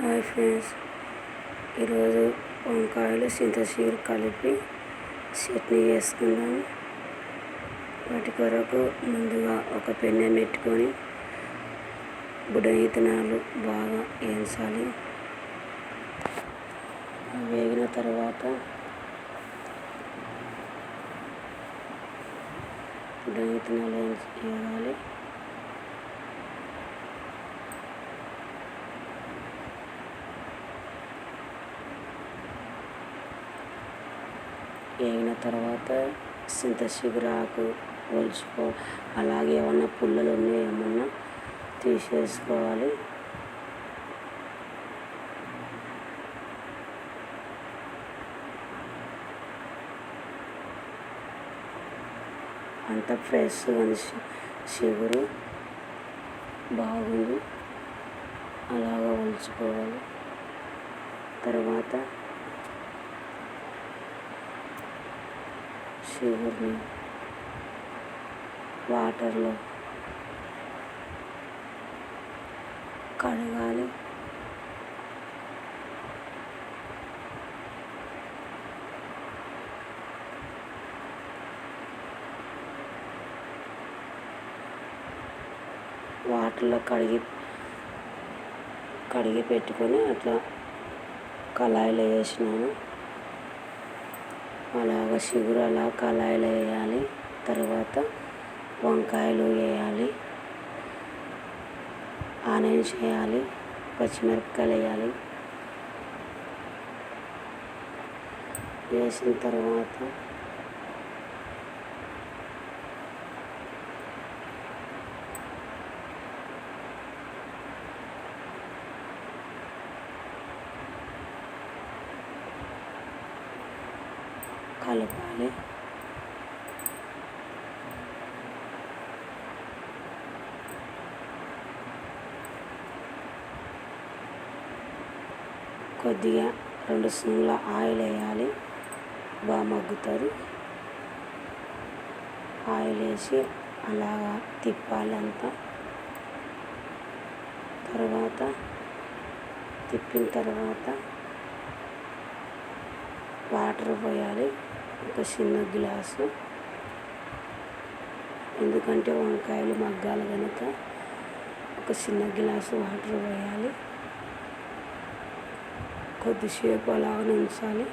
Hi friends. ఈరోజు వంకాయలు చింతచీరు కలిపి చట్నీ చేసుకుందాము వాటి కొరకు ముందుగా ఒక పెన్నె పెట్టుకొని బుడ్డ బాగా వేయించాలి వేగిన తర్వాత బుడ్డ విత్తనాలు వేయాలి వేగిన తర్వాత సింత చిగురాకు ఒలుచుకో. అలాగే ఏమన్నా పుల్లలు ఉన్నాయి ఏమన్నా? తీసేసుకోవాలి. అంత ఫ్రెష్ చిగురు బాగుంది అలాగ ఒలుచుకోవాలి. తర్వాత చిగురిని వాటర్లో కడగాలి. వాటర్లో కడిగి కడిగి పెట్టుకొని అట్లా కళాయిలో వేసినాను. అలాగ చిగురు అలా కళాయిలో వేయాలి. తర్వాత వంకాయలు వేయాలి. ఆనియన్స్ వేయాలి. పచ్చిమిరపకాయలు వేయాలి. వేసిన తర్వాత కలపాలి కొద్దిగా రెండు స్పూన్ల ఆయిల్ వేయాలి. బాగా మగ్గుతుంది. ఆయిల్ వేసి అలాగా తిప్పాలి అంతా. తర్వాత తిప్పిన తర్వాత వాటర్ పోయాలి. ఒక చిన్న గ్లాసు. ఎందుకంటే వంకాయలు మగ్గాలి కనుక ఒక చిన్న గ్లాసు వాటర్ పోయాలి. కొద్దిసేపు అలాగ ఉంచాలి.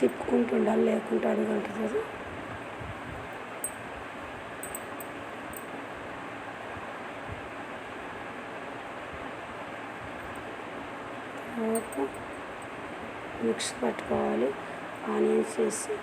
తిప్పుకుంటూ ఉండాలి లేకుంటే అడుగంటుతుంది. తర్వాత మిక్స్ పట్టుకోవాలి. ఆనియన్స్ వేసి